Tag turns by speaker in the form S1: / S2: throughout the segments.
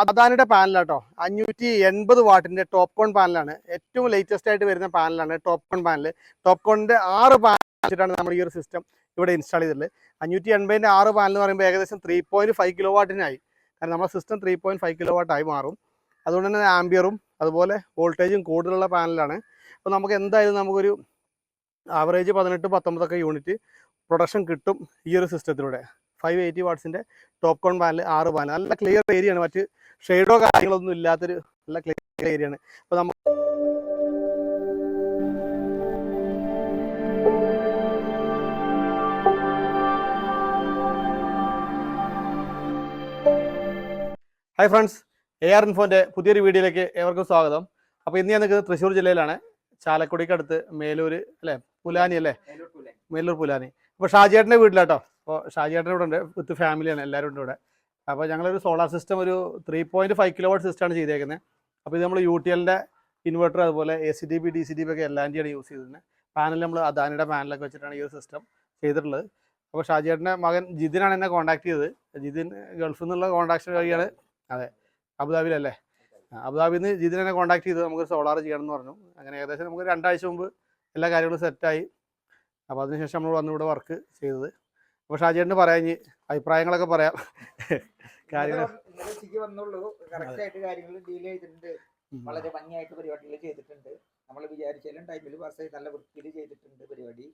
S1: അദാനിയുടെ പാനലാട്ടോ അഞ്ഞൂറ്റി എൺപത് വാട്ടിന്റെ ടോപ്പ് കോൺ പാനലാണ് ഏറ്റവും ലേറ്റസ്റ്റ് ആയിട്ട് വരുന്ന പാനലാണ് ടോപ്പ് കോൺ പാനൽ ടോപ്പ് കോണിന്റെ ആറ് പാനലാണ് നമ്മൾ ഈ ഒരു സിസ്റ്റം ഇവിടെ ഇൻസ്റ്റാൾ ചെയ്തിട്ടുള്ളത്. അഞ്ഞൂറ്റി എൺപതിന്റെ ആറ് പാനൽ എന്ന് പറയുമ്പോൾ ഏകദേശം ത്രീ പോയിന്റ് ഫൈവ് കിലോ വാട്ടിനായി കാരണം നമ്മുടെ system three point five kilo വാട്ടായി മാറും. അതുകൊണ്ട് തന്നെ ആംബിയറും അതുപോലെ വോൾട്ടേജും കൂടുതലുള്ള പാനലാണ് അപ്പോൾ നമുക്ക് എന്തായാലും നമുക്കൊരു ആവറേജ് പതിനെട്ട് പത്തൊമ്പതൊക്കെ യൂണിറ്റ് പ്രൊഡക്ഷൻ കിട്ടും ഈ ഒരു സിസ്റ്റത്തിലൂടെ ഫൈവ് എയ്റ്റി വാട്ട്സിന്റെ ടോപ്പ് കോൺ പാനൽ ആറ് പാനൽ നല്ല ക്ലിയർ ഏരിയ ആണ്. മറ്റ് ഷെയ്ഡോ കാര്യങ്ങളൊന്നും ഇല്ലാത്തൊരു നല്ല ക്ലിയർ ഏരിയ ആണ്. അപ്പോൾ നമ്മൾ ഹായ് ഫ്രണ്ട്സ് എ ആർ ഇൻഫോന്റെ പുതിയൊരു വീഡിയോയിലേക്ക് ഏവർക്കും സ്വാഗതം. അപ്പോൾ ഇന്ന് ഞാൻ നിൽക്കുന്നത് തൃശ്ശൂർ ജില്ലയിലാണ്. ചാലക്കുടിക്കടുത്ത് മേലൂർ അല്ലേ? പുലാനി അല്ലേ? മേലൂർ പുലാനി. അപ്പോൾ ഷാജിയേട്ടന്റെ വീട്ടിലാട്ടോ. അപ്പോൾ ഷാജിയേട്ടൻ ഇവിടെ ഉണ്ട് വിത്ത് ഫാമിലിയാണ് എല്ലാവരും ഉണ്ട് ഇവിടെ. അപ്പോൾ ഞങ്ങളൊരു സോളാർ സിസ്റ്റം ഒരു three point five kilo watt സിസ്റ്റമാണ് ചെയ്തേക്കുന്നത് അപ്പോൾ ഇത് നമ്മൾ യു ടി എല്ലിന്റെ ഇൻവെർട്ടർ അതുപോലെ A C D B D C D B ഒക്കെ എല്ലാം ആണ് യൂസ് ചെയ്തിരുന്നത് പാനൽ നമ്മൾ അദാനിയുടെ പാനലൊക്കെ വെച്ചിട്ടാണ് ഈ ഒരു സിസ്റ്റം ചെയ്തിട്ടുള്ളത്. അപ്പോൾ ഷാജിയേട്ടന്റെ മകൻ ജിതിനാണ് എന്നെ കോൺടാക്ട് ചെയ്തത്. ജിതിൻ ഗൾഫിൽ നിന്നുള്ള കോൺടാക്ട് വഴിയാണ്. അതെ അബുദാബിയിലല്ലേ? അബുദാബിയിൽ നിന്ന് ജിതിനെ കോൺടാക്ട് ചെയ്ത് നമുക്ക് സോളാർ ചെയ്യണം എന്ന് പറഞ്ഞു. അങ്ങനെ ഏകദേശം നമുക്ക് രണ്ടാഴ്ച മുമ്പ് എല്ലാ കാര്യങ്ങളും സെറ്റായി അപ്പോൾ അതിനുശേഷം നമ്മൾ വന്നിവിടെ വർക്ക് ചെയ്തത്. അപ്പോൾ ഷാജിയേട്ടന് പറയാം ഇനി അഭിപ്രായങ്ങളൊക്കെ പറയാം. കാര്യങ്ങൾ
S2: വന്നുള്ളൂ. ഡീൽ ചെയ്തിട്ടുണ്ട്. വളരെ ഭംഗിയായിട്ട് പരിപാടികൾ ചെയ്തിട്ടുണ്ട്. നമ്മൾ വിചാരിച്ചാലും ടൈമിൽ പാസ് നല്ല വൃത്തിയിൽ ചെയ്തിട്ടുണ്ട് പരിപാടി.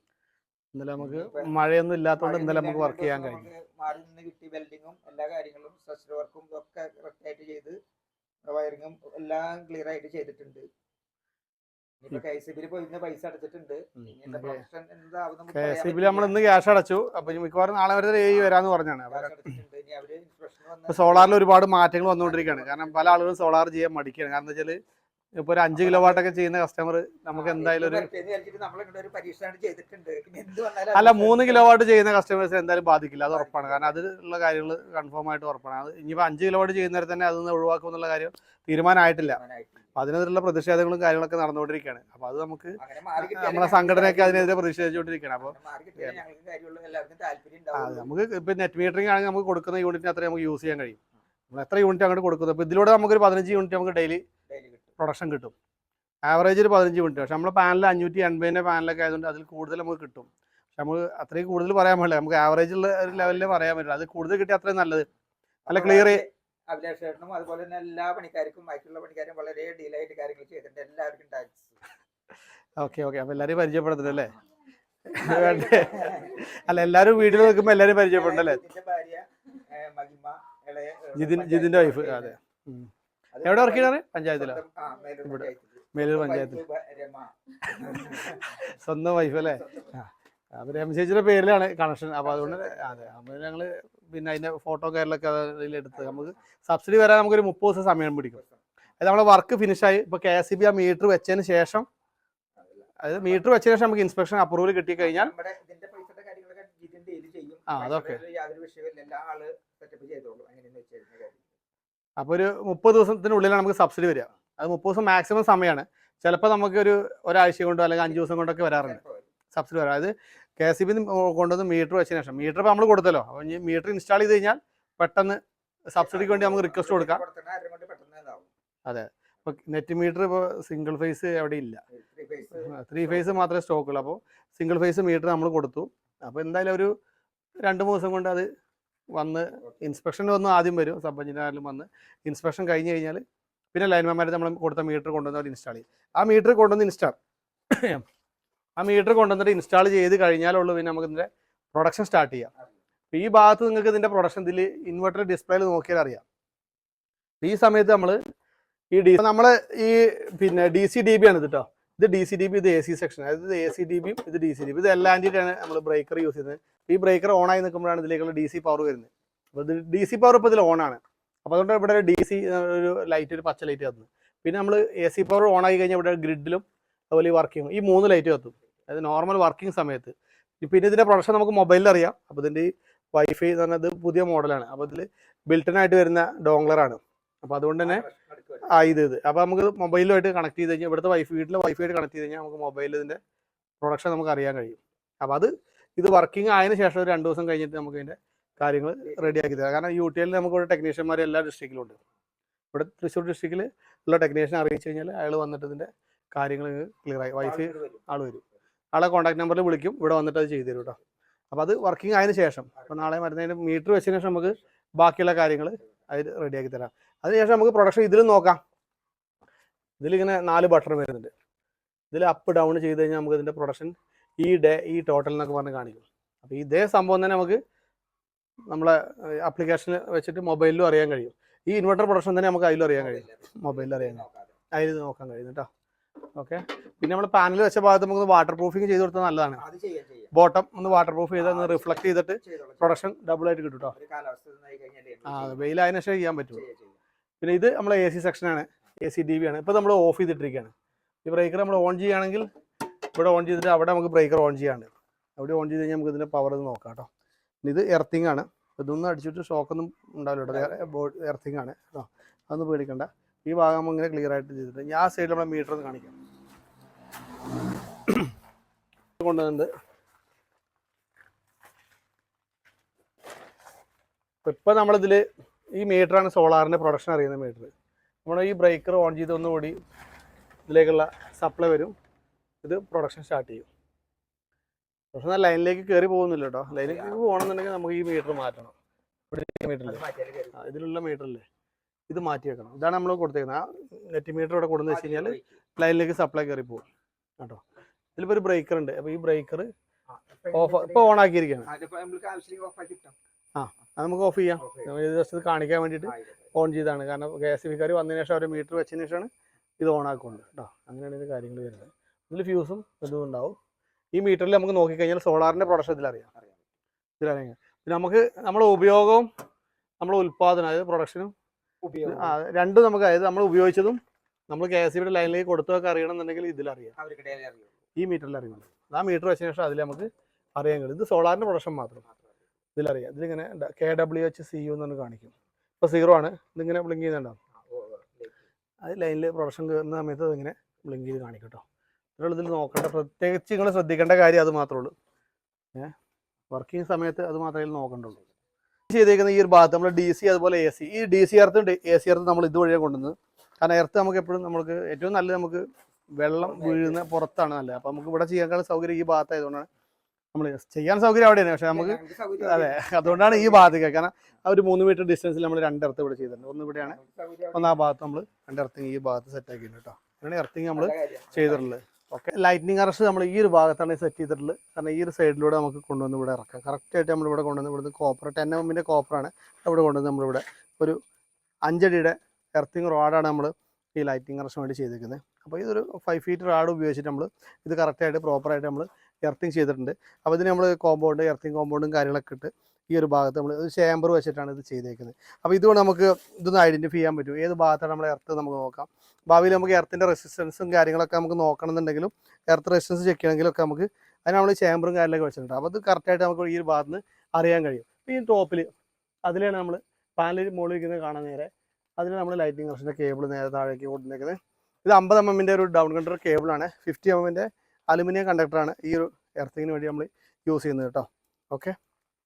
S1: ഇന്നലെ നമുക്ക് മഴയൊന്നും ഇല്ലാത്തതുകൊണ്ട് ഇന്നലെ നമുക്ക് വർക്ക് ചെയ്യാൻ കഴിഞ്ഞു.
S2: മാറി നിന്ന് കിട്ടി വെൽഡിങ്ങും എല്ലാ കാര്യങ്ങളും സ്ട്രക്ചർ വർക്കും ഒക്കെ കറക്റ്റ് ആയിട്ട് ചെയ്ത് വയറിങ്ങും എല്ലാം ക്ലിയർ ആയിട്ട് ചെയ്തിട്ടുണ്ട്. കെ എസ്
S1: ബിയിൽ നമ്മൾ. ഇന്ന് ക്യാഷ് അടച്ചു. മിക്കവാറും നാളെ വരെ ഏഴ് വരാന്ന് പറഞ്ഞാണ്. സോളാറിൽ ഒരുപാട് മാറ്റങ്ങൾ വന്നുകൊണ്ടിരിക്കുകയാണ്. കാരണം പല ആളുകളും സോളാർ ചെയ്യാൻ മടിക്കുകയാണ്. കാരണം എന്താ വെച്ചാൽ ഇപ്പോൾ ഒരു അഞ്ച് കിലോ വാട്ടൊക്കെ ചെയ്യുന്ന കസ്റ്റമർ നമുക്ക് എന്തായാലും ഒരു അല്ല
S2: അത്
S1: മൂന്ന് കിലോ വാട്ട് ചെയ്യുന്ന കസ്റ്റമേഴ്സ് എന്തായാലും ബാധിക്കില്ല. അത് ഉറപ്പാണ്. കാരണം അതിലുള്ള കാര്യങ്ങൾ കൺഫേം ആയിട്ട് ഉറപ്പാണ്. അത് ഇനിയിപ്പോൾ അഞ്ച് കിലോ വാട്ട് ചെയ്യുന്നവരെ തന്നെ അതിൽ നിന്ന് ഒഴിവാക്കും എന്നുള്ള കാര്യം തീരുമാനമായിട്ടില്ല. അതിനെതിരെയുള്ള പ്രതിഷേധങ്ങളും കാര്യങ്ങളൊക്കെ നടന്നുകൊണ്ടിരിക്കുകയാണ്. അപ്പൊ അത് നമുക്ക്
S2: നമ്മുടെ
S1: സംഘടനയൊക്കെ അതിനെതിരെ പ്രതിഷേധിച്ചുകൊണ്ടിരിക്കുകയാണ്. അപ്പോൾ. നമുക്ക് ഇപ്പൊ നെറ്റ് മീറ്ററിംഗ് ആണെങ്കിൽ നമുക്ക് കൊടുക്കുന്ന യൂണിറ്റിന് അത്രയും നമുക്ക് യൂസ് ചെയ്യാൻ കഴിയും. നമ്മൾ എത്ര യൂണിറ്റ് അങ്ങോട്ട് കൊടുക്കുന്നത്? അപ്പോൾ ഇതിലൂടെ നമുക്കൊരു പതിനഞ്ച് യൂണിറ്റ് നമുക്ക് ഡെയിലി. പ്രൊഡക്ഷൻ കിട്ടും. ആവറേജ് ഒരു പതിനഞ്ച് യൂണിറ്റ് പക്ഷെ നമ്മുടെ പാനൽ അഞ്ഞൂറ്റി എൺപതിന്റെ പാനലൊക്കെ ആയതുകൊണ്ട് അതിൽ കൂടുതൽ നമുക്ക് കിട്ടും. പക്ഷെ നമ്മൾ അത്രയും കൂടുതൽ പറയാൻ പാടില്ല. നമുക്ക് ആവറേജ് ഉള്ള ഒരു ലെവലിൽ പറയാൻ പറ്റില്ല. അത് കൂടുതൽ കിട്ടിയ അത്രയും നല്ലത്. നല്ല ക്ലിയർ
S2: അഭിലാഷ് ചേട്ടനും അതുപോലെ തന്നെ എല്ലാ പണിക്കാർക്കും ബാക്കിയുള്ള പണിക്കാരും വളരെ ഡീലായിട്ട് കാര്യങ്ങൾ ചെയ്തിട്ടുണ്ട്. എല്ലാവർക്കും താങ്ക്സ്
S1: ഓക്കെ ഓക്കെ അപ്പൊ എല്ലാരും പരിചയപ്പെടുത്തുന്നല്ലേ അല്ലേ? അല്ല എല്ലാരും വീട്ടിൽ നിൽക്കുമ്പോ എല്ലാരും
S2: ജിതിന്റെ ഭാര്യ മഹിമ
S1: ജിതിൻ
S2: പഞ്ചായത്ത്
S1: വൈഫ് അതെ. എവിടെ വർക്ക് ചെയ്യണേ പഞ്ചായത്തിലോ?
S2: മേലൂർ
S1: ഇവിടെ. മേലൂർ
S2: സ്വന്തം
S1: പഞ്ചായത്തിൽ. സ്വന്തം വൈഫ്. അല്ലേ അപ്പോൾ രമ ചേച്ചിയുടെ പേരിലാണ് കണക്ഷൻ അപ്പൊ അതുകൊണ്ട് അതെ അപ്പൊ ഞങ്ങൾ പിന്നെ അതിന്റെ ഫോട്ടോ കാര്യങ്ങളൊക്കെ അതിലെടുത്ത് നമുക്ക് സബ്സിഡി വരാൻ നമുക്കൊരു മുപ്പത് ദിവസം സമയം പിടിക്കും. അത് നമ്മളെ വർക്ക് ഫിനിഷായി ഇപ്പോൾ കെ എസ് ബി ആ മീറ്റർ വെച്ചതിന് ശേഷം അതായത് മീറ്റർ വെച്ചതിന് ശേഷം നമുക്ക് ഇൻസ്പെക്ഷൻ അപ്രൂവൽ കിട്ടി കഴിഞ്ഞാൽ ആ, അതൊക്കെ. അപ്പോൾ ഒരു മുപ്പത് ദിവസത്തിനുള്ളിലാണ് നമുക്ക് സബ്സിഡി വരിക. അത് മുപ്പത് ദിവസം മാക്സിമം സമയമാണ് ചിലപ്പോൾ നമുക്ക് ഒരു ഒരാഴ്ച കൊണ്ടോ അല്ലെങ്കിൽ അഞ്ച് ദിവസം കൊണ്ടൊക്കെ വരാറുണ്ട്. സബ്സിഡി വരാം. അത് കെ സി ബി കൊണ്ടുവന്ന് മീറ്റർ വെച്ചതിന് ശേഷം. മീറ്റർ ഇപ്പോൾ നമ്മൾ കൊടുത്തല്ലോ. അപ്പോൾ ഇനി മീറ്റർ ഇൻസ്റ്റാൾ ചെയ്ത് കഴിഞ്ഞാൽ പെട്ടെന്ന് സബ്സിഡിക്ക് വേണ്ടി നമുക്ക് റിക്വസ്റ്റ് കൊടുക്കാം.
S2: അതെ.
S1: ഇപ്പോൾ നെറ്റ് മീറ്റർ ഇപ്പോൾ സിംഗിൾ ഫേസ് എവിടെ ഇല്ല. ത്രീ ഫേസ് മാത്രമേ സ്റ്റോക്ക് ഉള്ളൂ. അപ്പോൾ സിംഗിൾ ഫേസ് മീറ്റർ നമ്മൾ കൊടുത്തു. അപ്പോൾ എന്തായാലും ഒരു രണ്ട് മൂന്ന് ദിവസം കൊണ്ട് അത് വന്ന് ഇൻസ്പെക്ഷൻ വന്ന് ആദ്യം വരും. സബ് എഞ്ചിനീയറിലും വന്ന് ഇൻസ്പെക്ഷൻ കഴിഞ്ഞ് കഴിഞ്ഞാൽ പിന്നെ ലൈൻമാൻമാരെ നമ്മൾ കൊടുത്ത മീറ്റർ കൊണ്ടുവന്ന് അവർ ഇൻസ്റ്റാൾ ചെയ്യും. ആ മീറ്റർ കൊണ്ടുവന്ന് ഇൻസ്റ്റാൾ ആ മീറ്റർ കൊണ്ടുവന്നിട്ട് ഇൻസ്റ്റാൾ ചെയ്ത് കഴിഞ്ഞാലുള്ളൂ പിന്നെ നമുക്ക് ഇതിന്റെ പ്രൊഡക്ഷൻ സ്റ്റാർട്ട് ചെയ്യാം. അപ്പോൾ ഈ ഭാഗത്ത് നിങ്ങൾക്ക് ഇതിന്റെ പ്രൊഡക്ഷൻ ഇതിൽ ഇൻവെർട്ടർ ഡിസ്പ്ലേയിൽ നോക്കിയാൽ അറിയാം. ഈ സമയത്ത് നമ്മൾ ഈ ഡി നമ്മൾ ഈ പിന്നെ ഡി സി ഡി ബി ആണ് കേട്ടോ ഇത് ഡി സി ഡി ബി ഇത് എ സി സെക്ഷൻ അതായത് എ സി ഡി ബിയും ഇത് ഡി സി ഡി ബി ഇത് എല്ലാം ആന്റിയിട്ടാണ് നമ്മൾ ബ്രേക്കർ യൂസ് ചെയ്യുന്നത്. ഈ ബ്രേക്കർ ഓൺ ആയി നിൽക്കുമ്പോഴാണ് ഇതിലേക്കുള്ള ഡി സി പവർ വരുന്നത്. അപ്പോൾ ഇത് ഡി സി പവർ ഇപ്പോൾ ഇതിൽ ഓൺ ആണ്. അപ്പോൾ അതുകൊണ്ട് ഇവിടെ ഡി സി ഒരു ലൈറ്റ് ഒരു പച്ച ലൈറ്റ് കത്തുന്നു പിന്നെ നമ്മൾ എ സി പവർ ഓൺ ആയി കഴിഞ്ഞാൽ ഇവിടെ ഗ്രിഡിലും അതുപോലെ വർക്കിംഗ് ഈ മൂന്ന് ലൈറ്റ് കത്തും അതായത് നോർമൽ വർക്കിംഗ് സമയത്ത്. ഇപ്പം പിന്നെ ഇതിന്റെ പ്രൊഡക്ഷൻ നമുക്ക് മൊബൈലിൽ അറിയാം. അപ്പോൾ ഇതിന്റെ ഈ വൈഫൈ എന്ന് പറഞ്ഞത് പുതിയ മോഡലാണ് അപ്പോൾ ഇതിൽ ബിൽട്ടൺ ആയിട്ട് വരുന്ന ഡോങ്ലറാണ് അപ്പോൾ അതുകൊണ്ട് തന്നെ. ആ ഇത് ഇത്. അപ്പോൾ നമുക്ക് മൊബൈലുമായിട്ട് കണക്ട് ചെയ്ത് കഴിഞ്ഞാൽ ഇവിടുത്തെ വൈഫൈ വീട്ടിലെ വൈഫൈ ആയിട്ട് കണക്ട് ചെയ്ത് കഴിഞ്ഞാൽ നമുക്ക് മൊബൈലിൽ ഇതിന്റെ പ്രൊഡക്ഷൻ നമുക്ക് അറിയാൻ കഴിയും. അപ്പോൾ അത് ഇത് വർക്കിംഗ് ആയതിനു ശേഷം ഒരു രണ്ട് ദിവസം കഴിഞ്ഞിട്ട് നമുക്ക് ഇതിന്റെ കാര്യങ്ങൾ റെഡിയാക്കി തരാം. കാരണം യു ടി എല്ലിൽ നമുക്ക് ഇവിടെ ടെക്നീഷ്യന്മാർ എല്ലാ ഡിസ്ട്രിക്റ്റിലും ഉണ്ട്. ഇവിടെ തൃശ്ശൂർ ഡിസ്ട്രിക്റ്റിൽ ഉള്ള ടെക്നീഷ്യനെ അറിയിച്ചു കഴിഞ്ഞാൽ അയാൾ വന്നിട്ട് ഇതിന്റെ കാര്യങ്ങൾ ക്ലിയർ ആയി. വൈഫ് ആൾ വരും. ആളെ കോൺടാക്ട് നമ്പറിൽ വിളിക്കും. ഇവിടെ വന്നിട്ട് അത് ചെയ്തു തരും കേട്ടോ അപ്പോൾ അത് വർക്കിംഗ് ആയതിനു ശേഷം അപ്പോൾ നാളെ മരുന്നതിന് മീറ്റർ വെച്ചതിന് ശേഷം നമുക്ക് ബാക്കിയുള്ള കാര്യങ്ങൾ അതിൽ റെഡിയാക്കി തരാം. അതിനുശേഷം നമുക്ക് പ്രൊഡക്ഷൻ ഇതിലും നോക്കാം. ഇതിലിങ്ങനെ നാല് ബട്ടൺ വരുന്നുണ്ട്. ഇതിൽ അപ്പ് ഡൗൺ ചെയ്ത് കഴിഞ്ഞാൽ നമുക്ക് ഇതിന്റെ പ്രൊഡക്ഷൻ ഈ ഡേ ഈ ടോട്ടൽ എന്നൊക്കെ പറഞ്ഞ് കാണിക്കും. അപ്പോൾ ഇതേ സംഭവം തന്നെ നമുക്ക് നമ്മളെ ആപ്ലിക്കേഷനിൽ വെച്ചിട്ട് മൊബൈലിലും അറിയാൻ കഴിയും. ഈ ഇൻവെർട്ടർ പ്രൊഡക്ഷൻ തന്നെ നമുക്ക് അതിലും അറിയാൻ കഴിയും. മൊബൈലിൽ അറിയാൻ കഴിയും. അതിൽ നോക്കാൻ കഴിയും കേട്ടോ ഓക്കെ പിന്നെ നമ്മൾ പാനൽ വെച്ച ഭാഗത്ത് നമുക്ക് വാട്ടർ പ്രൂഫിങ് ചെയ്ത് കൊടുത്താൽ നല്ലതാണ്. ബോട്ടം ഒന്ന് വാട്ടർ പ്രൂഫ് ചെയ്ത് ഒന്ന് റിഫ്ലക്ട് ചെയ്തിട്ട് പ്രൊഡക്ഷൻ ഡബിൾ ആയിട്ട് കിട്ടും കേട്ടോ ആ
S2: വെയിൽ
S1: വെയിലായതിനു ശേഷം ചെയ്യാൻ പറ്റും. പിന്നെ ഇത് നമ്മൾ എ സി സെക്ഷനാണ് എ സി ഡി വി ആണ്. ഇപ്പോൾ നമ്മൾ ഓഫ് ചെയ്തിട്ടിരിക്കുകയാണ്. ഈ ബ്രേക്കർ നമ്മൾ ഓൺ ചെയ്യുകയാണെങ്കിൽ ഇവിടെ ഓൺ ചെയ്തിട്ട് അവിടെ നമുക്ക് ബ്രേക്കർ ഓൺ ചെയ്യാണ്ട് അവിടെ ഓൺ ചെയ്ത് കഴിഞ്ഞാൽ നമുക്ക് ഇതിന്റെ പവർ ഒന്ന് നോക്കാം കേട്ടോ. പിന്നെ ഇത് എർത്തിങ് ആണ്. ഇതൊന്നും അടിച്ചിട്ട് ഷോക്കൊന്നും ഉണ്ടാവില്ല കേട്ടോ. എർത്തിങ് ആണ് കേട്ടോ. അതൊന്നും പേടിക്കണ്ട. ഈ ഭാഗം നമ്മൾ ഇങ്ങനെ ക്ലിയർ ആയിട്ട് ചെയ്തിട്ടുണ്ട് ഞാൻ ആ സൈഡിൽ നമ്മളെ മീറ്റർ ഒന്ന് കാണിക്കാം. കൊണ്ടുവന്നത് ഇപ്പം നമ്മളിതിൽ ഈ മീറ്ററാണ് സോളാറിന്റെ പ്രൊഡക്ഷൻ അറിയുന്ന മീറ്റർ. നമ്മൾ ഈ ബ്രേക്കർ ഓൺ ചെയ്ത് ഒന്നുകൂടി ഇതിലേക്കുള്ള സപ്ലൈ വരും. ഇത് പ്രൊഡക്ഷൻ സ്റ്റാർട്ട് ചെയ്യും. പക്ഷേ ലൈനിലേക്ക് കയറി പോകുന്നില്ല കേട്ടോ. ലൈനിലേക്ക് പോകണമെന്നുണ്ടെങ്കിൽ നമുക്ക് ഈ മീറ്റർ മാറ്റണം. ഇവിടെ മീറ്ററില്ലേ ഇതിലുള്ള മീറ്ററില്ലേ ഇത് മാറ്റി വെക്കണം. ഇതാണ് നമ്മൾ കൊടുത്തേക്കുന്നത്. ആ നെറ്റ് മീറ്റർ ഇവിടെ കൊണ്ടുവന്ന് വെച്ച് കഴിഞ്ഞാൽ ലൈനിലേക്ക് സപ്ലൈ കയറി പോകും. കേട്ടോ. ഇതിലിപ്പോൾ ഒരു ബ്രേക്കർ ഉണ്ട്. അപ്പോൾ ഈ ബ്രേക്കർ
S2: ഓഫ് ഇപ്പൊ
S1: ഇപ്പോൾ ഓൺ ആക്കിയിരിക്കുകയാണ്.
S2: ആ
S1: അത് നമുക്ക് ഓഫ് ചെയ്യാം. ജസ്റ്റ് ഇത് കാണിക്കാൻ വേണ്ടിയിട്ട് ഓൺ ചെയ്താണ് കാരണം ഗ്യാസ് എസ് ബിക്കാർ വന്നതിന് ശേഷം അവർ മീറ്റർ വെച്ചതിന് ശേഷമാണ് ഇത് ഓൺ ആക്കുന്നത് കേട്ടോ. അങ്ങനെയാണ് ഇത് കാര്യങ്ങൾ വരുന്നത്. ഇതിൽ ഫ്യൂസും ഇതും ഉണ്ടാവും. ഈ മീറ്ററിൽ നമുക്ക് നോക്കിക്കഴിഞ്ഞാൽ സോളാറിന്റെ പ്രൊഡക്ഷൻ ഇതിലറിയാം.
S2: അറിയാം.
S1: ഇതിലറിയാം. പിന്നെ നമുക്ക് നമ്മുടെ ഉപയോഗവും നമ്മുടെ ഉൽപ്പാദനം അതായത് പ്രൊഡക്ഷനും രണ്ടും നമുക്ക് അതായത് നമ്മൾ ഉപയോഗിച്ചതും നമ്മൾ കെ എസ് സിയുടെ ലൈനിലേക്ക് കൊടുത്തതൊക്കെ അറിയണമെന്നുണ്ടെങ്കിൽ ഇതിലറിയാം. ഈ മീറ്ററിൽ അറിയുന്നുണ്ട് ആ മീറ്റർ വെച്ചതിന് ശേഷം അതിൽ നമുക്ക് അറിയാൻ കഴിയും. ഇത് സോളാറിന്റെ പ്രൊഡക്ഷൻ മാത്രം. ഇതിലറിയാം. ഇതിലിങ്ങനെ K W H C U എന്ന് കാണിക്കും. ഇപ്പോൾ സീറോ ആണ്. ഇതിങ്ങനെ ബ്ലിങ്ക് ചെയ്യുന്നുണ്ടാവും. അത് ലൈനിൽ പ്രൊഡക്ഷൻ കയറുന്ന സമയത്ത് അതിങ്ങനെ ബ്ലിങ്ക് ചെയ്ത് കാണിക്കും കേട്ടോ ഇതിൽ നോക്കേണ്ട. പ്രത്യേകിച്ച് നിങ്ങൾ ശ്രദ്ധിക്കേണ്ട കാര്യം അത് മാത്രമേ ഉള്ളൂ. ഏഹ് വർക്കിംഗ് സമയത്ത് അത് മാത്രമേ നോക്കേണ്ടുള്ളൂ നോക്കണ്ടുള്ളൂ. ചെയ്തേക്കുന്ന ഈ ഒരു ഭാഗത്ത് നമ്മൾ ഡി സി അതുപോലെ എ സി ഈ ഡി സി അർത്ഥം എ സി അർത്ഥം നമ്മൾ ഇതുവഴിയാണ് കൊണ്ടുവന്നത്. കാരണം എർത്ത് നമുക്ക് എപ്പോഴും നമുക്ക് ഏറ്റവും നല്ലത് നമുക്ക് വെള്ളം വീഴുന്ന പുറത്താണ് നല്ലത്. അപ്പൊ നമുക്ക് ഇവിടെ ചെയ്യാൻ സൗകര്യം ഈ ഭാഗത്തായതുകൊണ്ടാണ് നമ്മൾ ചെയ്യാൻ സൗകര്യം അവിടെയാണ്. പക്ഷെ നമുക്ക് അതെ അതുകൊണ്ടാണ് ഈ ഭാഗത്തേക്ക്. കാരണം ആ ഒരു മൂന്ന് മീറ്റർ ഡിസ്റ്റൻസിൽ നമ്മൾ രണ്ട് എർത്ത് ഇവിടെ ചെയ്തിട്ടുണ്ട്. ഒന്ന് ഇവിടെയാണ് ഒന്ന് ആ ഭാഗത്ത് നമ്മൾ രണ്ട് എർത്തിങ് ഈ ഭാഗത്ത് സെറ്റ് ആക്കിയിട്ടുണ്ട് കേട്ടോ. അങ്ങനെയാണ് എർത്തിങ് നമ്മൾ ചെയ്തിട്ടുള്ളത്. ഓക്കെ. ലൈറ്റിനിങ് അറസ്റ്റ് നമ്മൾ ഈ ഒരു ഭാഗത്താണ് സെറ്റ് ചെയ്തിട്ടുള്ളത്. കാരണം ഈ ഒരു സൈഡിലൂടെ നമുക്ക് കൊണ്ടുവന്ന് ഇവിടെ ഇറക്കാം. കറക്റ്റായിട്ട് നമ്മൾ ഇവിടെ കൊണ്ടുവന്ന് ഇവിടുന്ന് കോപ്പർ ടെൻ എമ്മിന്റെ കോപ്പറാണ് ഇവിടെ കൊണ്ടുവന്ന് നമ്മളിവിടെ ഒരു അഞ്ചടിയുടെ എർത്തിങ് റോഡാണ് നമ്മൾ ഈ ലൈറ്റിംഗ് കറക്ഷൻ വേണ്ടി ചെയ്തിരിക്കുന്നത്. അപ്പോൾ ഇതൊരു ഫൈവ് ഫീറ്റ് റാഡ് ഉപയോഗിച്ചിട്ട് നമ്മൾ ഇത് കറക്റ്റായിട്ട് പ്രോപ്പറായിട്ട് നമ്മൾ എർത്തിങ് ചെയ്തിട്ടുണ്ട്. അപ്പോൾ ഇതിന് നമ്മൾ കോമ്പൗണ്ട് എർത്തിങ് കോമ്പൗണ്ടും കാര്യങ്ങളൊക്കെ ഇട്ട് ഈ ഒരു ഭാഗത്ത് നമ്മൾ ഒരു ചേമ്പർ വെച്ചിട്ടാണ് ഇത് ചെയ്തേക്കുന്നത്. അപ്പോൾ ഇതുകൊണ്ട് നമുക്ക് ഇതൊന്ന് ഐഡന്റിഫൈ ചെയ്യാൻ പറ്റും. ഏത് ഭാഗത്താണ് നമ്മൾ എർത്ത് നമുക്ക് നോക്കാം. ഭാവിയിൽ നമുക്ക് എർത്തിന്റെ റെസിസ്റ്റൻസും കാര്യങ്ങളൊക്കെ നമുക്ക് നോക്കണമെന്നുണ്ടെങ്കിലും എർത്ത് റെസിസ്റ്റൻസ് ചെക്ക് ചെയ്യണമെങ്കിലൊക്കെ നമുക്ക് അതിന് നമ്മൾ ചേമ്പറും കാര്യങ്ങളൊക്കെ വെച്ചിട്ടുണ്ട്. അപ്പോൾ അത് കറക്റ്റായിട്ട് നമുക്ക് ഈ ഒരു ഭാഗത്ത് നിന്ന് അറിയാൻ കഴിയും. ഈ ടോപ്പിൽ അതിലാണ് നമ്മൾ പാനൽ മുകളിൽ ഇരിക്കുന്നത് കാണാൻ നേരെ. അതിൽ നമ്മൾ ലൈറ്റിംഗ് കണക്ഷന്റെ കേബിൾ നേരെ താഴേക്ക് കൊണ്ടുവന്നേക്കുന്നത് ഇത് അമ്പത് എം എമ്മിന്റെ ഒരു ഡൗൺ കണ്ടർ കേബിളാണ് ഫിഫ്റ്റി എം എമ്മിന്റെ അലുമിനിയം കണ്ടക്ടറാണ് ഈ ഒരു എർത്തിങ്ങിന് വേണ്ടി നമ്മൾ യൂസ് ചെയ്യുന്നത് കേട്ടോ. ഓക്കെ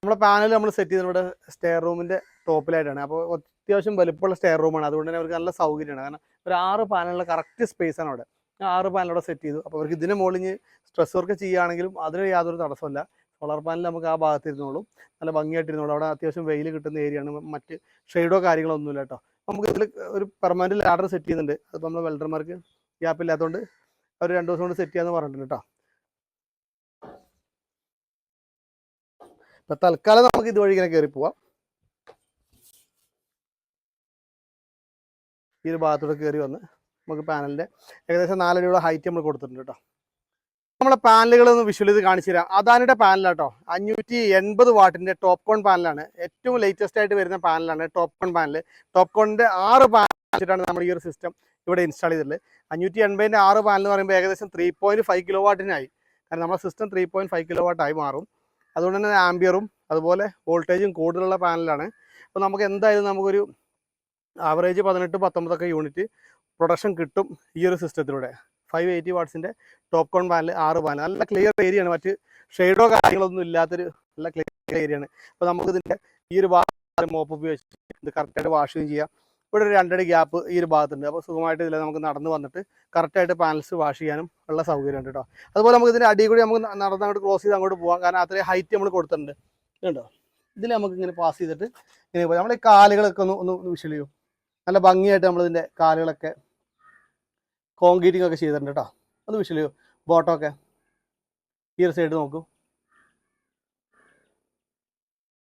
S1: നമ്മുടെ പാനൽ നമ്മൾ സെറ്റ് ചെയ്തത് ഇവിടെ സ്റ്റെയർ റൂമിന്റെ ടോപ്പിലായിട്ടാണ്. അപ്പോൾ അത്യാവശ്യം വലുപ്പമുള്ള സ്റ്റെയർ റൂമാണ് അതുകൊണ്ട് തന്നെ അവർക്ക് നല്ല സൗകര്യമാണ്. കാരണം ഒരു ആറ് പാനലിന്റെ കറക്റ്റ് സ്പേസ് ആണ് അവിടെ. ആറ് പാനലോടെ സെറ്റ് ചെയ്തു. അപ്പോൾ അവർക്ക് ഇതിന് മുകളിൽ സ്ട്രെസ് വർക്ക് ചെയ്യുകയാണെങ്കിലും അതിന് യാതൊരു തടസ്സമില്ല സോളാർ പാനൽ നമുക്ക് ആ ഭാഗത്ത് ഇരുന്നോളും. നല്ല ഭംഗിയായിട്ടിരുന്നോളും അവിടെ അത്യാവശ്യം വെയിൽ കിട്ടുന്ന ഏരിയയാണ് മറ്റ് ഷെയ്ഡോ കാര്യങ്ങളോ ഒന്നുമില്ല കേട്ടോ. നമുക്ക് ഇതിൽ ഒരു പെർമനന്റ് ലാഡർ സെറ്റ് ചെയ്യുന്നുണ്ട്. അതിപ്പോൾ നമ്മൾ വെൽഡർമാർക്ക് ഗ്യാപ്പ് ഇല്ലാത്തതുകൊണ്ട് അവർ രണ്ട് ദിവസം കൊണ്ട് സെറ്റ് ചെയ്യാന്ന് പറഞ്ഞിട്ടുണ്ട് കേട്ടോ ഇപ്പൊ തൽക്കാലം നമുക്ക് ഇതുവഴി ഇങ്ങനെ കയറി പോവാം. ഈ ഒരു ഭാഗത്തൂടെ കയറി വന്ന് നമുക്ക് പാനലിന്റെ ഏകദേശം നാലടിയുടെ ഹൈറ്റ് നമ്മൾ കൊടുത്തിട്ടുണ്ട് കേട്ടോ നമ്മളെ പാനലുകൾ ഒന്ന് വിഷ്വൽ ചെയ്ത് കാണിച്ചു തരാം. അദാനിയുടെ പാനലാട്ടോ അഞ്ഞൂറ്റി എൺപത് വാട്ടിന്റെ ടോപ്പ് കോൺ പാനലാണ് ഏറ്റവും ലേറ്റസ്റ്റ് ആയിട്ട് വരുന്ന പാനലാണ് ടോപ്പ് കോൺ പാനൽ ടോപ്പ് കോണിന്റെ ആറ് പാനൽ നമ്മൾ ഈ ഒരു സിസ്റ്റം ഇവിടെ ഇൻസ്റ്റാൾ ചെയ്തിട്ടുള്ളത്. അഞ്ഞൂറ്റി എൺപതിന്റെ ആറ് പാനൽ എന്ന് പറയുമ്പോൾ ഏകദേശം ത്രീ പോയിന്റ് ഫൈവ് കിലോ വാട്ടിനായി കാരണം നമ്മുടെ system three point five kilo വാട്ടായി മാറും. അതുകൊണ്ട് തന്നെ ആംബിയറും അതുപോലെ വോൾട്ടേജും കൂടുതലുള്ള പാനലാണ് അപ്പോൾ നമുക്ക് എന്തായാലും നമുക്കൊരു ആവറേജ് പതിനെട്ട് പത്തൊമ്പതൊക്കെ യൂണിറ്റ് പ്രൊഡക്ഷൻ കിട്ടും ഈ ഒരു സിസ്റ്റത്തിലൂടെ ഫൈവ് എയ്റ്റി വാട്ട്സിന്റെ ടോപ്പ് കോൺ പാനൽ ആറ് പാനൽ നല്ല ക്ലിയർ ഏരിയയാണ് മറ്റ് ഷെയ്ഡോ കാര്യങ്ങളൊന്നും ഇല്ലാത്തൊരു നല്ല ക്ലിയർ ഏരിയയാണ് അപ്പോൾ നമുക്ക് ഇതിന്റെ ഈ ഒരു മോപ്പ് ഉപയോഗിച്ച് ഇത് കറക്റ്റായിട്ട് വാഷ് ചെയ്യാം. ഇവിടെ ഒരു രണ്ടടി ഗ്യാപ്പ് ഈ ഒരു ഭാഗത്തുണ്ട്. അപ്പോൾ സുഖമായിട്ട് ഇതിൽ നമുക്ക് നടന്ന് വന്നിട്ട് കറക്റ്റായിട്ട് പാനൽസ് വാഷ് ചെയ്യാനും ഉള്ള സൗകര്യമുണ്ട് കേട്ടോ. അതുപോലെ നമുക്ക് ഇതിന്റെ അടി കൂടി നമുക്ക് നടന്ന് അങ്ങോട്ട് ക്രോസ് ചെയ്ത് അങ്ങോട്ട് പോകാം കാരണം അത്രയും ഹൈറ്റ് നമ്മൾ കൊടുത്തിട്ടുണ്ട്. കേട്ടോ ഇതിൽ നമുക്ക് ഇങ്ങനെ പാസ് ചെയ്തിട്ട് ഇങ്ങനെ പോയി നമ്മൾ ഈ കാലുകളൊക്കെ ഒന്ന് ഒന്ന് വിഷൽ നല്ല ഭംഗിയായിട്ട് നമ്മളിതിന്റെ കാലുകളൊക്കെ കോൺക്രീറ്റിംഗ് ഒക്കെ ചെയ്തിട്ടുണ്ട് കേട്ടോ ഒന്ന് വിഷൽ ബോട്ടൊക്കെ ഈ ഒരു സൈഡ് നോക്കൂ.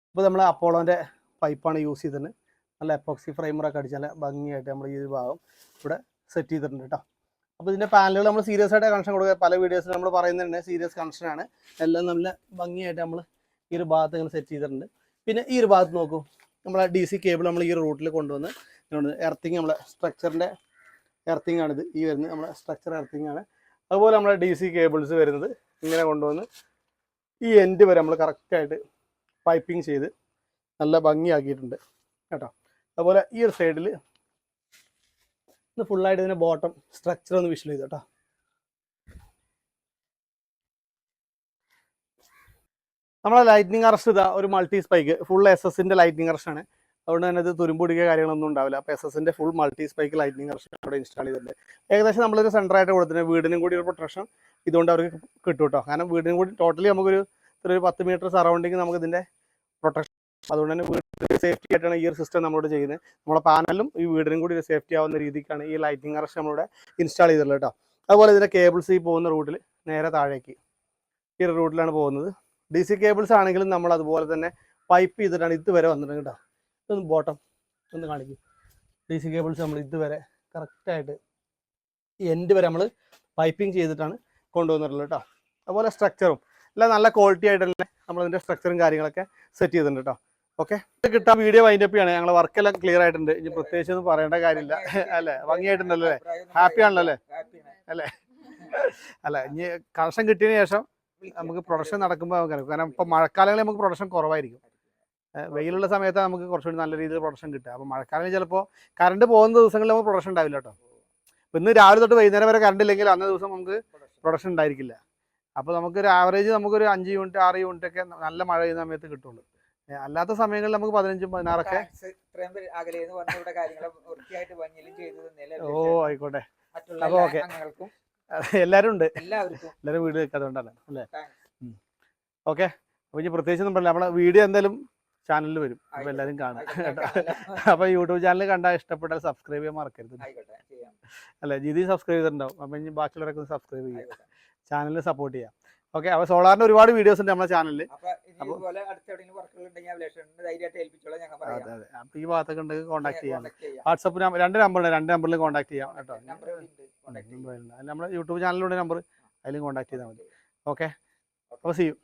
S1: ഇപ്പോൾ നമ്മൾ അപ്പോളോന്റെ പൈപ്പാണ് യൂസ് ചെയ്തിട്ടുണ്ട് നല്ല എപ്പോക്സി ഫ്രെയിമറൊക്കെ അടിച്ച് നല്ല ഭംഗിയായിട്ട് നമ്മൾ ഈ ഒരു ഭാഗം ഇവിടെ സെറ്റ് ചെയ്തിട്ടുണ്ട് കേട്ടോ അപ്പോൾ ഇതിന്റെ പാനലുകൾ നമ്മൾ സീരിയസ് ആയിട്ട് കണക്ഷൻ കൊടുക്കുക. പല വീഡിയോസിൽ നമ്മൾ പറയുന്നുണ്ട് സീരിയസ് കണക്ഷനാണ് എല്ലാം നല്ല ഭംഗിയായിട്ട് നമ്മൾ ഈ ഒരു ഭാഗത്ത് ഇങ്ങനെ സെറ്റ് ചെയ്തിട്ടുണ്ട്. പിന്നെ ഈ ഒരു ഭാഗത്ത് നോക്കൂ. നമ്മളെ ഡി സി കേബിൾ നമ്മൾ ഈ റൂട്ടിൽ കൊണ്ടുവന്ന് എർത്തിങ് നമ്മളെ സ്ട്രക്ചറിന്റെ എർത്തിങ് ആണിത്. ഈ വരുന്നത് നമ്മുടെ സ്ട്രക്ചർ എർത്തിങ് ആണ്. അതുപോലെ നമ്മുടെ ഡി സി കേബിൾസ് വരുന്നത് ഇങ്ങനെ കൊണ്ടുവന്ന് ഈ എൻഡ് വരെ നമ്മൾ കറക്റ്റായിട്ട് പൈപ്പിംഗ് ചെയ്ത് നല്ല ഭംഗിയാക്കിയിട്ടുണ്ട് കേട്ടോ. അതുപോലെ ഈ ഒരു സൈഡിൽ ഇത് ഫുള്ളായിട്ട് ഇതിന്റെ ബോട്ടം സ്ട്രക്ചർ ഒന്ന് വിഷ്വൽ ചെയ്തു കേട്ടോ. നമ്മളെ ലൈറ്റ്നിങ് അറസ്റ്റ് ഇതാ ഒരു മൾട്ടി സ്പൈക്ക് ഫുൾ എസ് എസിന്റെ ലൈറ്റ്നിങ് അറസ്റ്റ് ആണ്. അതുകൊണ്ട് തന്നെ ഇത് തുരുമ്പൊടിക്കുക കാര്യങ്ങളൊന്നും ഉണ്ടാവില്ല. അപ്പോൾ എസ് എസിന്റെ full multi spike lighting arrest അവിടെ ഇൻസ്റ്റാൾ ചെയ്തിട്ടുണ്ട്. ഏകദേശം നമ്മളൊരു സെന്ററായിട്ട് കൊടുത്തിട്ടുണ്ട്. വീടിനും കൂടി ഒരു പ്രൊട്ടക്ഷൻ ഇതുകൊണ്ട് അവർക്ക് കിട്ടും കേട്ടോ കാരണം വീടിനും കൂടി ടോട്ടലി നമുക്കൊരു ഒരു പത്ത് മീറ്റർ സറൗണ്ടിങ് നമുക്ക് ഇതിന്റെ പ്രൊട്ടക്ഷൻ അതുകൊണ്ട് തന്നെ വീട്ടിൽ സേഫ്റ്റി ആയിട്ടാണ് ഈ ഒരു സിസ്റ്റം നമ്മളോട് ചെയ്യുന്നത്. നമ്മുടെ പാനലും ഈ വീടിനും കൂടി സേഫ്റ്റി ആവുന്ന രീതിക്കാണ് ഈ ലൈറ്റിംഗ് കറക്ഷൻ നമ്മളിവിടെ ഇൻസ്റ്റാൾ ചെയ്തിട്ടുള്ളത് കേട്ടോ അതുപോലെ ഇതിന്റെ കേബിൾസ് ഈ പോകുന്ന റൂട്ടിൽ നേരെ താഴേക്ക് ഈ റൂട്ടിലാണ് പോകുന്നത്. ഡി സി കേബിൾസ് ആണെങ്കിലും നമ്മൾ അതുപോലെ തന്നെ പൈപ്പ് ചെയ്തിട്ടാണ് ഇതുവരെ വന്നിട്ടുണ്ട് കേട്ടോ ഇതൊന്ന് ബോട്ടം ഒന്ന് കാണിക്കും. ഡി സി കേബിൾസ് നമ്മൾ ഇതുവരെ കറക്റ്റായിട്ട് എൻഡ് വരെ നമ്മൾ പൈപ്പിംഗ് ചെയ്തിട്ടാണ് കൊണ്ടുവന്നിട്ടുള്ളത് കേട്ടോ. അതുപോലെ സ്ട്രക്ചറും എല്ലാം നല്ല ക്വാളിറ്റി ആയിട്ട് തന്നെ നമ്മളതിന്റെ സ്ട്രക്ചറും കാര്യങ്ങളൊക്കെ സെറ്റ് ചെയ്തിട്ടുണ്ട് കേട്ടോ. ഓക്കെ കിട്ടാൻ വീഡിയോ വൈൻഡപ്പ് ചെയ്യാണ്. ഞങ്ങൾ വർക്കെല്ലാം ക്ലിയർ ആയിട്ടുണ്ട്. ഇനി പ്രത്യേകിച്ച് ഒന്നും പറയേണ്ട കാര്യമില്ല. അല്ലേ? ഭംഗിയായിട്ടുണ്ടല്ലോ അല്ലേ? ഹാപ്പി ആണല്ലോ അല്ലേ? അല്ലേ? അല്ല ഇനി കണക്ഷൻ കിട്ടിയതിന് ശേഷം നമുക്ക് പ്രൊഡക്ഷൻ നടക്കുമ്പോൾ നമുക്ക് കാരണം ഇപ്പം മഴക്കാലങ്ങളിൽ നമുക്ക് പ്രൊഡക്ഷൻ കുറവായിരിക്കും. വെയിലുള്ള സമയത്ത് നമുക്ക് കുറച്ചുകൂടി നല്ല രീതിയിൽ പ്രൊഡക്ഷൻ കിട്ടുക. അപ്പോൾ മഴക്കാലം ചിലപ്പോൾ കറണ്ട് പോകുന്ന ദിവസങ്ങളിൽ നമുക്ക് പ്രൊഡക്ഷൻ ഉണ്ടാവില്ല കേട്ടോ. ഇന്ന് രാവിലെ തൊട്ട് വൈകുന്നേരം വരെ കറണ്ട് ഇല്ലെങ്കിൽ അന്ന ദിവസം നമുക്ക് പ്രൊഡക്ഷൻ ഉണ്ടായിരിക്കില്ല. അപ്പോൾ നമുക്കൊരു ആവറേജ് നമുക്കൊരു അഞ്ച് യൂണിറ്റ് ആറ് യൂണിറ്റ് ഒക്കെ നല്ല മഴ പെയ്യുന്ന സമയത്ത് കിട്ടുള്ളൂ. അല്ലാത്ത സമയങ്ങളിൽ നമുക്ക് പതിനഞ്ചും പതിനാറൊക്കെ ഓ ആയിക്കോട്ടെ.
S2: അപ്പോൾ
S1: അപ്പൊ ഓക്കേ. എല്ലാവരും ഉണ്ട്. എല്ലാവരും വീട് വെക്കാത്തതുകൊണ്ടാണ് അല്ലേ. ഓക്കെ. അപ്പോൾ ഇനി പ്രത്യേകിച്ച് പറയില്ല നമ്മളെ വീഡിയോ എന്തായാലും ചാനലിൽ വരും.
S2: അപ്പൊ
S1: എല്ലാരും കാണും. അപ്പോൾ യൂട്യൂബ് ചാനൽ കണ്ടാൽ ഇഷ്ടപ്പെട്ടാൽ സബ്സ്ക്രൈബ് ചെയ്യാൻ മറക്കരുത്. അല്ലേ ജിതി സബ്സ്ക്രൈബ് ചെയ്തിട്ടുണ്ടാവും. അപ്പൊ ഇനി ബാക്കിയുള്ളവരൊക്കെ ഒന്ന് സബ്സ്ക്രൈബ് ചെയ്യുക. ചാനലിൽ സപ്പോർട്ട് ചെയ്യാം. ഓക്കെ അപ്പൊ സോളാറിന്റെ ഒരുപാട് വീഡിയോസ് ഉണ്ട് നമ്മുടെ ചാനലിൽ
S2: അപ്പൊ
S1: അപ്പൊ- അതെ അതെ. അപ്പോൾ ഈ ഭാഗത്തൊക്കെ ഉണ്ടെങ്കിൽ കോൺടാക്ട് ചെയ്യാം. വാട്സപ്പ് രണ്ട് നമ്പർ ഉണ്ട്. രണ്ട് നമ്പറിൽ കോൺടാക്ട് ചെയ്യാം കേട്ടോ. നമ്മുടെ യൂട്യൂബ് ചാനലിലൂടെ നമ്പർ അതിലും കോൺടാക്ട് ചെയ്താൽ മതി. ഓക്കെ അപ്പോൾ സി യു